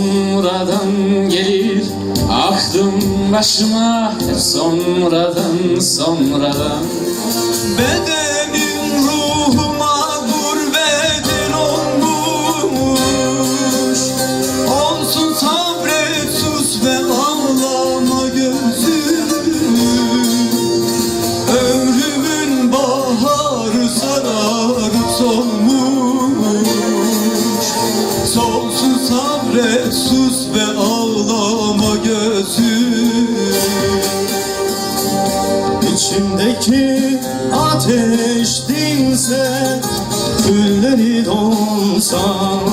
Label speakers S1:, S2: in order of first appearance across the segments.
S1: sonradan gelir Aklım başıma. Hep sonradan sonradan.
S2: Bedeni deli olsam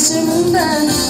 S2: başımdan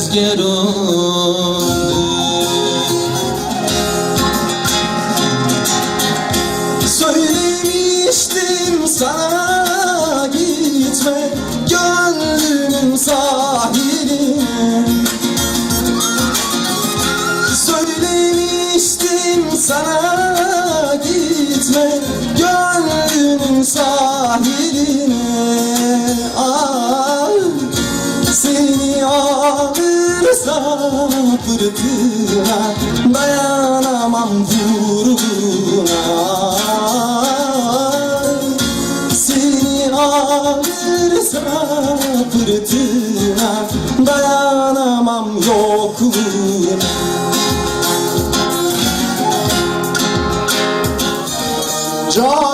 S2: rüzgar oldu. Söylemiştim sana. sabrına Dayanamam gururuna. Seni alır sabrına Dayanamam yokluğuna. Can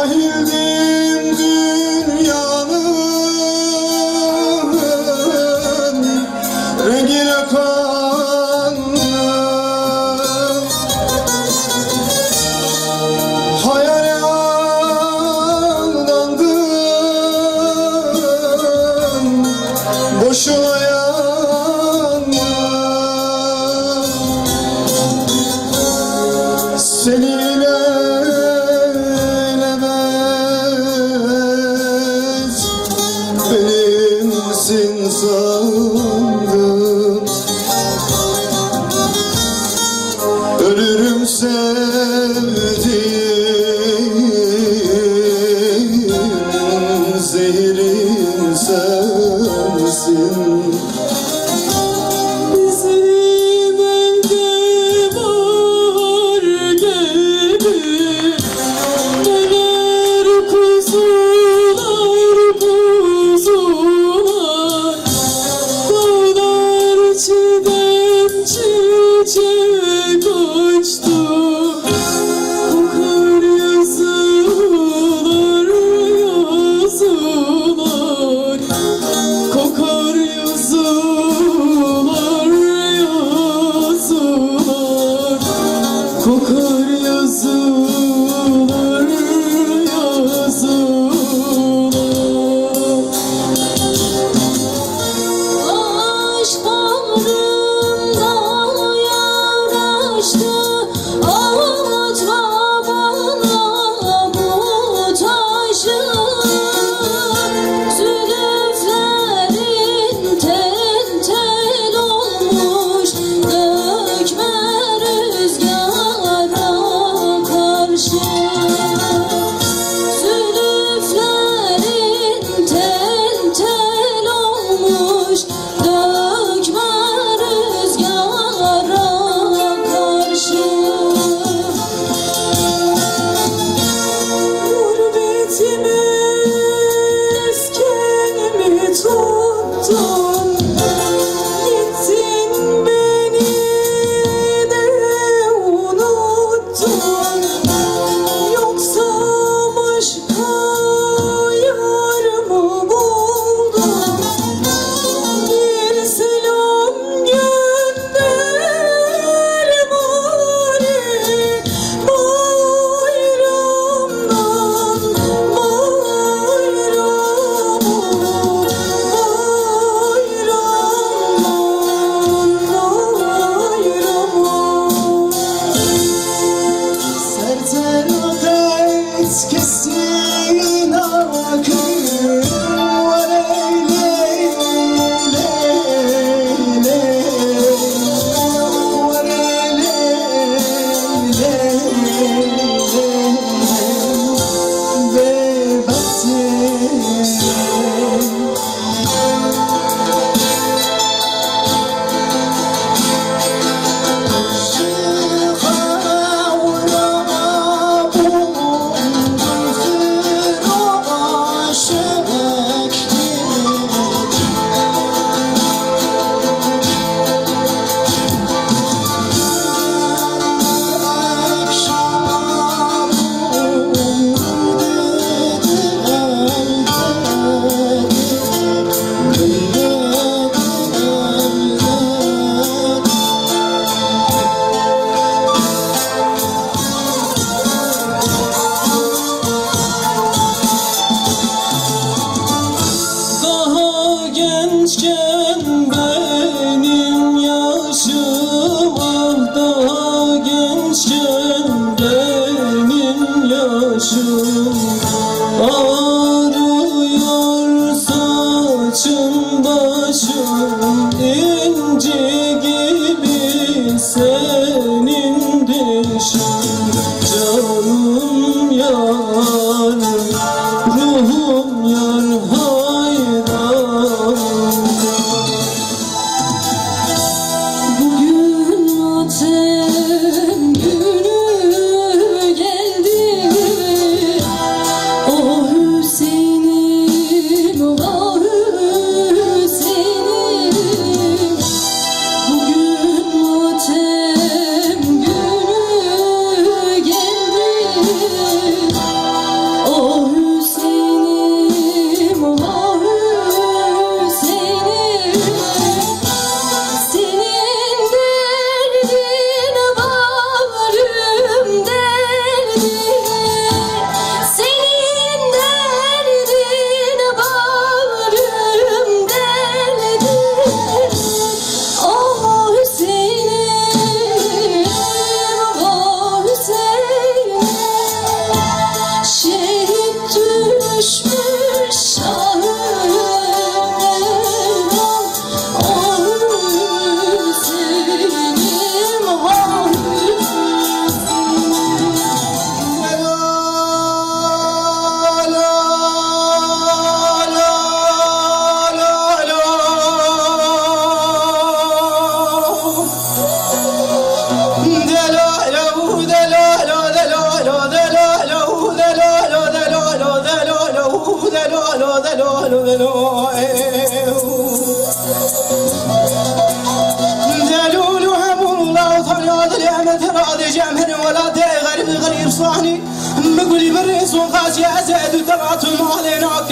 S2: زالوا
S3: وهبوا الله وطلعت لعمة راضي جامهن ولا دي غريب غريب صحني مقولي بالرئيس وقاس يا زيد وترعت المعلناك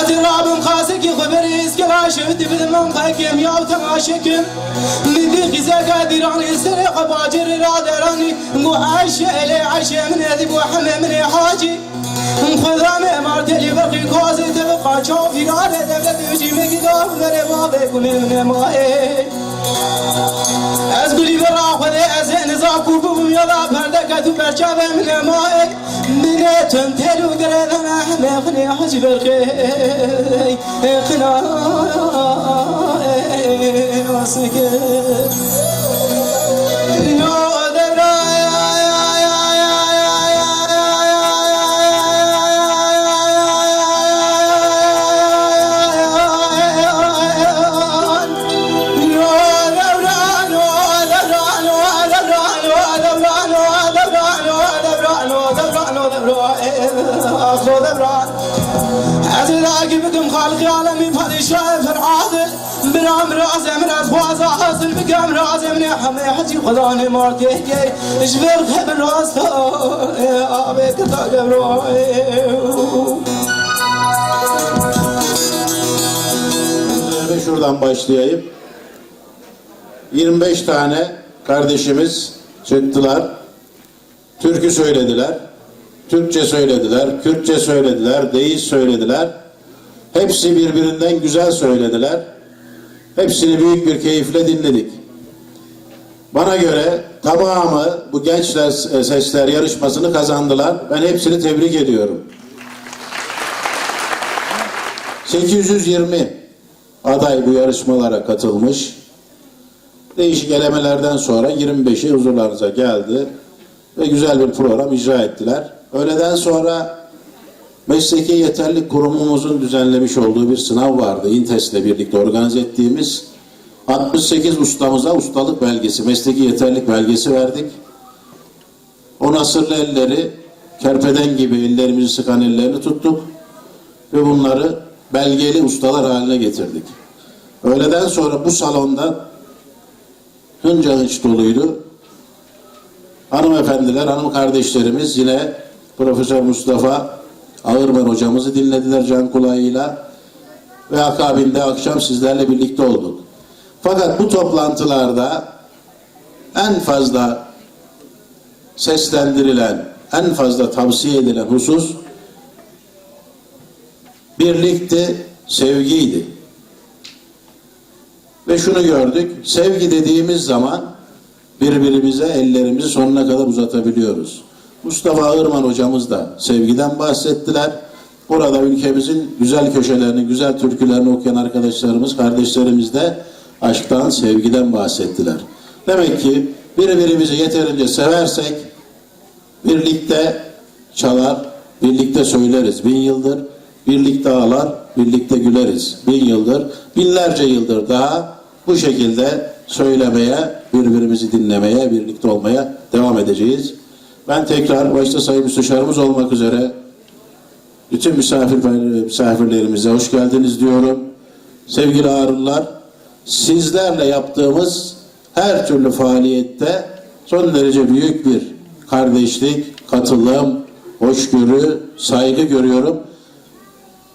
S3: أدراب قاسك خبري اسكراشم تبذ من قاكم يا وتماشكم مذيق زكادراني سرق باجر رادراني وعشة لي عشة من أذب وحمى من حاجي. خذامي مارتلي بقي كوزي تبقى شوفي قادة دبلت وشي مقدار غريبا بكم من مائي از گلی برا خود از نزا کوبم یادا پرده کتو برچاب من مای من تن تلو گردن همه خنی حج برخی خنا واسکه بكم خالق عالمي بهالشاي فرعادل من عمر عزم من أزواز حاصل بكم رازم من حمي حجي خداني ماركي جبر خبر راستا أبي كتا قبرو
S4: Ve şuradan başlayayım. 25 tane kardeşimiz çıktılar. Türkü söylediler. Türkçe söylediler, Kürtçe söylediler, deyiz söylediler. Hepsi birbirinden güzel söylediler. Hepsini büyük bir keyifle dinledik. Bana göre tamamı bu gençler sesler yarışmasını kazandılar. Ben hepsini tebrik ediyorum. 820 aday bu yarışmalara katılmış. Değişik elemelerden sonra 25'i huzurlarınıza geldi ve güzel bir program icra ettiler. Öğleden sonra Mesleki Yeterlik Kurumumuzun düzenlemiş olduğu bir sınav vardı. İNTES'le birlikte organize ettiğimiz 68 ustamıza ustalık belgesi, mesleki yeterlik belgesi verdik. O nasırlı elleri, kerpeden gibi ellerimizi sıkan ellerini tuttuk ve bunları belgeli ustalar haline getirdik. Öğleden sonra bu salonda hınca hınç doluydu. Hanımefendiler, hanım kardeşlerimiz yine Profesör Mustafa Ağırman hocamızı dinlediler can kulağıyla ve akabinde akşam sizlerle birlikte olduk. Fakat bu toplantılarda en fazla seslendirilen, en fazla tavsiye edilen husus birlikti, sevgiydi. Ve şunu gördük, sevgi dediğimiz zaman birbirimize ellerimizi sonuna kadar uzatabiliyoruz. Mustafa Ağırman hocamız da sevgiden bahsettiler. Burada ülkemizin güzel köşelerini, güzel türkülerini okuyan arkadaşlarımız, kardeşlerimiz de aşktan, sevgiden bahsettiler. Demek ki birbirimizi yeterince seversek birlikte çalar, birlikte söyleriz. Bin yıldır birlikte ağlar, birlikte güleriz. Bin yıldır, binlerce yıldır daha bu şekilde söylemeye, birbirimizi dinlemeye, birlikte olmaya devam edeceğiz. Ben tekrar başta Sayın Müsteşarımız olmak üzere bütün misafir, misafirlerimize hoş geldiniz diyorum. Sevgili Harunlar, sizlerle yaptığımız her türlü faaliyette son derece büyük bir kardeşlik, katılım, hoşgörü, saygı görüyorum.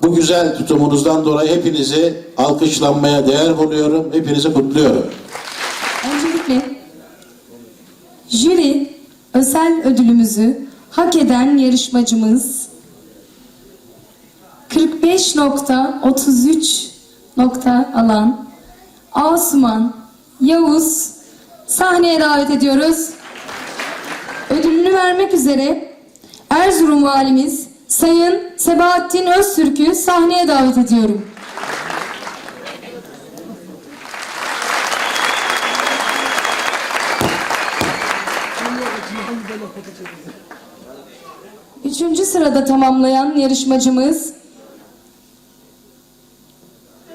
S4: Bu güzel tutumunuzdan dolayı hepinizi alkışlanmaya değer buluyorum. Hepinizi kutluyorum.
S5: Öncelikle jüri özel ödülümüzü hak eden yarışmacımız 45.33 nokta alan Asuman Yavuz sahneye davet ediyoruz. Ödülünü vermek üzere Erzurum Valimiz Sayın Sebahattin Öztürk'ü sahneye davet ediyorum. Sırada tamamlayan yarışmacımız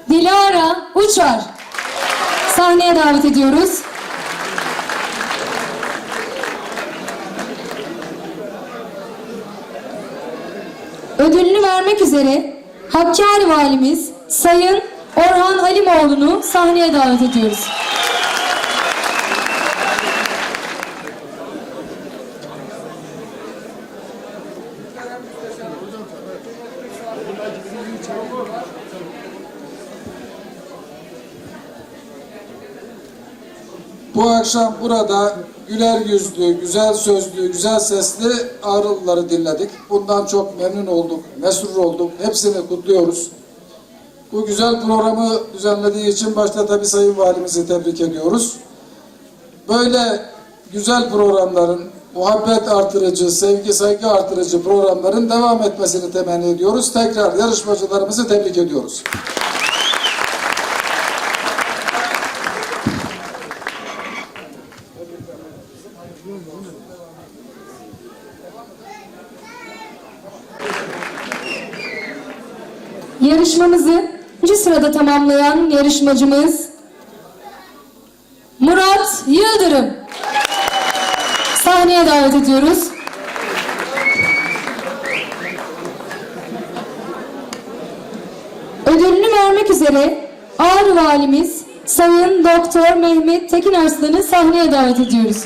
S5: Dilara Uçar. Sahneye davet ediyoruz. Ödülünü vermek üzere Hakkari Valimiz Sayın Orhan Halimoğlu'nu sahneye davet ediyoruz.
S6: Bu akşam burada güler yüzlü, güzel sözlü, güzel sesli Ağrılıları dinledik. Bundan çok memnun olduk, mesrur olduk. Hepsini kutluyoruz. Bu güzel programı düzenlediği için başta tabii Sayın Valimizi tebrik ediyoruz. Böyle güzel programların, muhabbet artırıcı, sevgi saygı artırıcı programların devam etmesini temenni ediyoruz. Tekrar yarışmacılarımızı tebrik ediyoruz.
S5: Yarışmamızı ikinci sırada tamamlayan yarışmacımız Murat Yıldırım. Sahneye davet ediyoruz. Ödülünü vermek üzere Ağrı Valimiz Sayın Doktor Mehmet Tekin Arslan'ı sahneye davet ediyoruz.